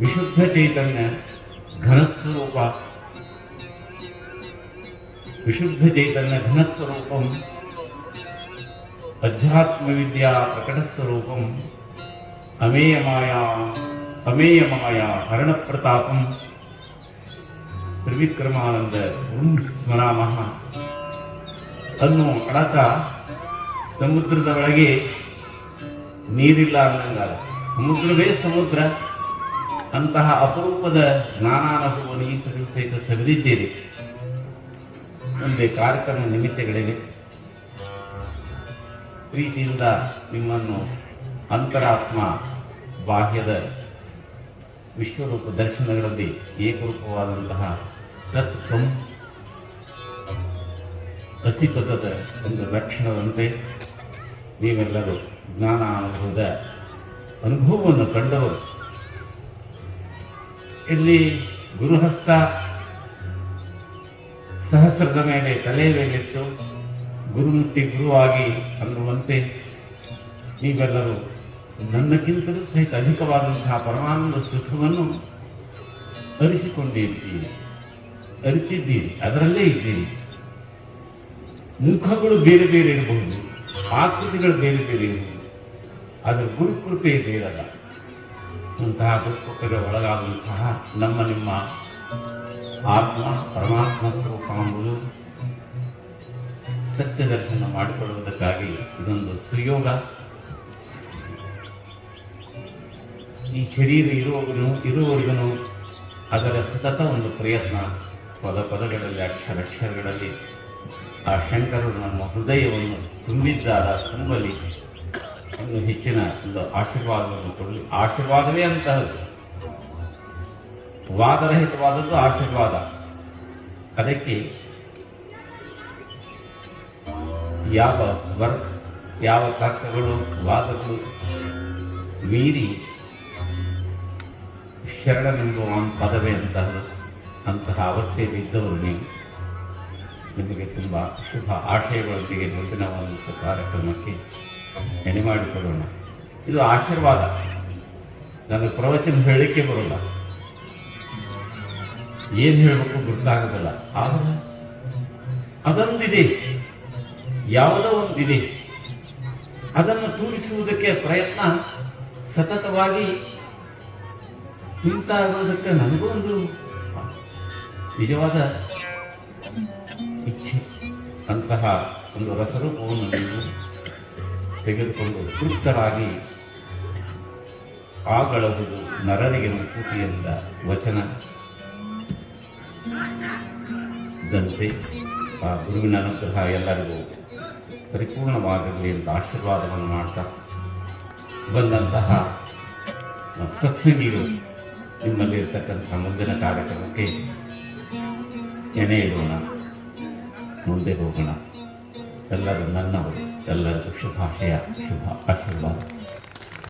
ವಿಶುದ್ಧ ಚೈತನ್ಯ, ಘನಸ್ವರೂಪ. ವಿಶುದ್ಧ ಚೈತನ್ಯ, ಘನಸ್ವರೂಪಂ. ಪ್ರಕಟಸ್ವರೂಪಂ. ಅಮೇಯ ಮಾಯಾ ಅಮೇಯ ಮಾಯಾ ಪ್ರತಾಪಂ ತ್ರಿವಿಕ್ರಮಾನಂದ ಸ್ಮರಾಮಃ ಅನ್ನೋ ಅಡಕ ಸಮುದ್ರದ ಒಳಗೆ ನೀರಿಲ್ಲ ಅನ್ನಂಗಾಗ ಸಮುದ್ರವೇ ಸಮುದ್ರ. ಅಂತಹ ಅಪರೂಪದ ಜ್ಞಾನಾನುಭವವನ್ನು ಈ ಸರಿ ಸಹಿತ ಸವಿದಿದ್ದೀರಿ ಮುಂದೆ ಕಾರ್ಯಕ್ರಮ ನಿಮಿತ್ತಗಳಿವೆ ಪ್ರೀತಿಯಿಂದ ನಿಮ್ಮನ್ನು ಅಂತರಾತ್ಮ ಬಾಹ್ಯದ ವಿಶ್ವರೂಪ ದರ್ಶನಗಳಲ್ಲಿ ಏಕರೂಪವಾದಂತಹ ತತ್ವಂ ಅಸಿಪದದ ಒಂದು ಲಕ್ಷಣದಂತೆ ನೀವೆಲ್ಲರೂ ಜ್ಞಾನ ಅನುಭವದ ಅನುಭವವನ್ನು ಕಂಡವರು. ಇಲ್ಲಿ ಗುರುಹಸ್ತ ಸಹಸ್ರದ ಮೇಲೆ ತಲೆ ಮೇಲಿಟ್ಟು ಗುರುಮುಟ್ಟಿ ಗುರುವಾಗಿ ಅನ್ನುವಂತೆ ನೀವೆಲ್ಲರೂ ನನ್ನಕ್ಕಿಂತಲೂ ಸಹಿತ ಅಧಿಕವಾದಂತಹ ಪರಮಾನಂದ ಸುಖವನ್ನು ಅರಿಸಿಕೊಂಡಿದ್ದೀರಿ. ಅರಿತಿದ್ದೀರಿ, ಅದರಲ್ಲೇ ಇದ್ದೀರಿ. ಮುಖಗಳು ಬೇರೆ ಬೇರೆ ಇರಬಹುದು, ಆಕೃತಿಗಳು ಬೇರೆ ಬೇರೆ ಇರಬಹುದು ಅದು ಗುರುಕೃಪೆ ಬೇರಲ್ಲ ಅಂತಹ ದುಃಖಕ್ಕೆ ಒಳಗಾದಂತಹ ನಮ್ಮ ನಿಮ್ಮ ಆತ್ಮ ಪರಮಾತ್ಮ ಸ್ವರೂಪ ಎಂಬುದು ಸತ್ಯ ದರ್ಶನ ಮಾಡಿಕೊಳ್ಳುವುದಕ್ಕಾಗಿ ಇದೊಂದು ಸುಯೋಗ. ಈ ಶರೀರ ಇರುವವನು ಇರುವವರೆಗೂ ಅದರ ಸತತ ಒಂದು ಪ್ರಯತ್ನ. ಪದ ಪದಗಳಲ್ಲಿ, ಅಕ್ಷರ ಅಕ್ಷರಗಳಲ್ಲಿ ಆ ಶಂಕರರು ನಮ್ಮ ಹೃದಯವನ್ನು ತುಂಬಿದ್ದಾರ ತುಂಬಲಿ. ಒಂದು ಹೆಚ್ಚಿನ ಒಂದು ಆಶೀರ್ವಾದವನ್ನು ಕೊಡಲಿ. ಆಶೀರ್ವಾದವೇ ಅಂತಹದ್ದು. ವಾದರಹಿತವಾದದ್ದು ಆಶೀರ್ವಾದ. ಅದಕ್ಕೆ ಯಾವ ವರ್, ಯಾವ ತರ್ಕಗಳು, ವಾದಗಳು ಮೀರಿ ಶರಣನೆಂಬುವ ಒಂದು ಪದವೇ ಅಂತಹದ್ದು. ಅಂತಹ ಅವಸ್ಥೆಯಲ್ಲಿ ಇದ್ದವರು ನೀವು. ನಿಮಗೆ ತುಂಬ ಶುಭ ಆಶಯಗಳೊಂದಿಗೆ ಮುಂದಿನ ಒಂದು ಕಾರ್ಯಕ್ರಮಕ್ಕೆ ನೆನೆ ಮಾಡಿಕೊಳ್ಳೋಣ. ಇದು ಆಶೀರ್ವಾದ. ನನಗೆ ಪ್ರವಚನ ಹೇಳಿಕೆ ಬರೋಲ್ಲ. ಏನು ಹೇಳಬೇಕು ಗೊತ್ತಾಗೋದಿಲ್ಲ. ಆದರೆ ಅದೊಂದಿದೆ. ಯಾವುದೋ ಒಂದಿದೆ. ಅದನ್ನು ತೋರಿಸುವುದಕ್ಕೆ ಪ್ರಯತ್ನ ಸತತವಾಗಿ ಇರುವುದಕ್ಕೆ ನನಗೂ ಒಂದು ನಿಜವಾದ ಇಚ್ಛೆ. ಅಂತಹ ಒಂದು ರಸರೂಪವನ್ನು ನೀವು ತೆಗೆದುಕೊಂಡು ತೃಪ್ತರಾಗಿ ಆಗಳದು ನರರಿಗೆ ಎಂದ ವಚನ ದಂತೆ ಆ ಗುರುವಿನ ಅನುಗ್ರಹ ಎಲ್ಲರಿಗೂ ಪರಿಪೂರ್ಣವಾಗಿರಲಿ ಅಂತ ಆಶೀರ್ವಾದವನ್ನು ಮಾಡ್ತಾ ಬಂದಂತಹ ಸತ್ಸಂಗಿಗಳು ನಿಮ್ಮಲ್ಲಿ ಇರ್ತಕ್ಕಂಥ ಮುಂದಿನ ಕಾರ್ಯಕ್ರಮಕ್ಕೆ ನೆನೆ ಇಡೋಣ ಮುಂದೆ ಹೋಗೋಣ. ಎಲ್ಲರೂ ನನ್ನವರು ಎಲ್ಲರಿಗೂ ಶುಭಾಶಯ ಶುಭ ಆಶೀರ್ವಾದ